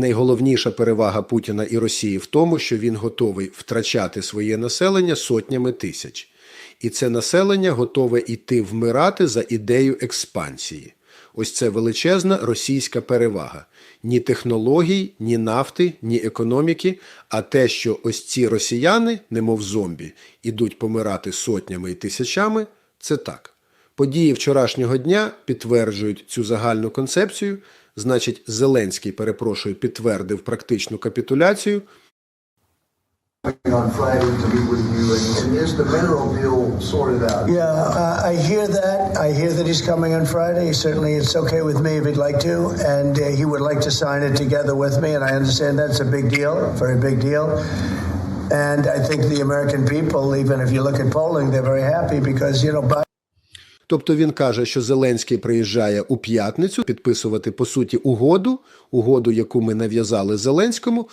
Найголовніша перевага Путіна і Росії в тому, що він готовий втрачати своє населення сотнями тисяч. І це населення готове йти вмирати за ідею експансії. Ось це величезна російська перевага. Ні технологій, ні нафти, ні економіки, а те, що ось ці росіяни, немов зомбі, ідуть помирати сотнями і тисячами, це так. Події вчорашнього дня підтверджують цю загальну концепцію. Значить, Зеленський, перепрошую, підтвердив практичну капітуляцію. uh, uh. And I think the American people, even if you look at polling, they're very happy because you know. Biden Тобто він каже, що Зеленський приїжджає у п'ятницю підписувати по суті угоду, угоду, яку ми нав'язали Зеленському.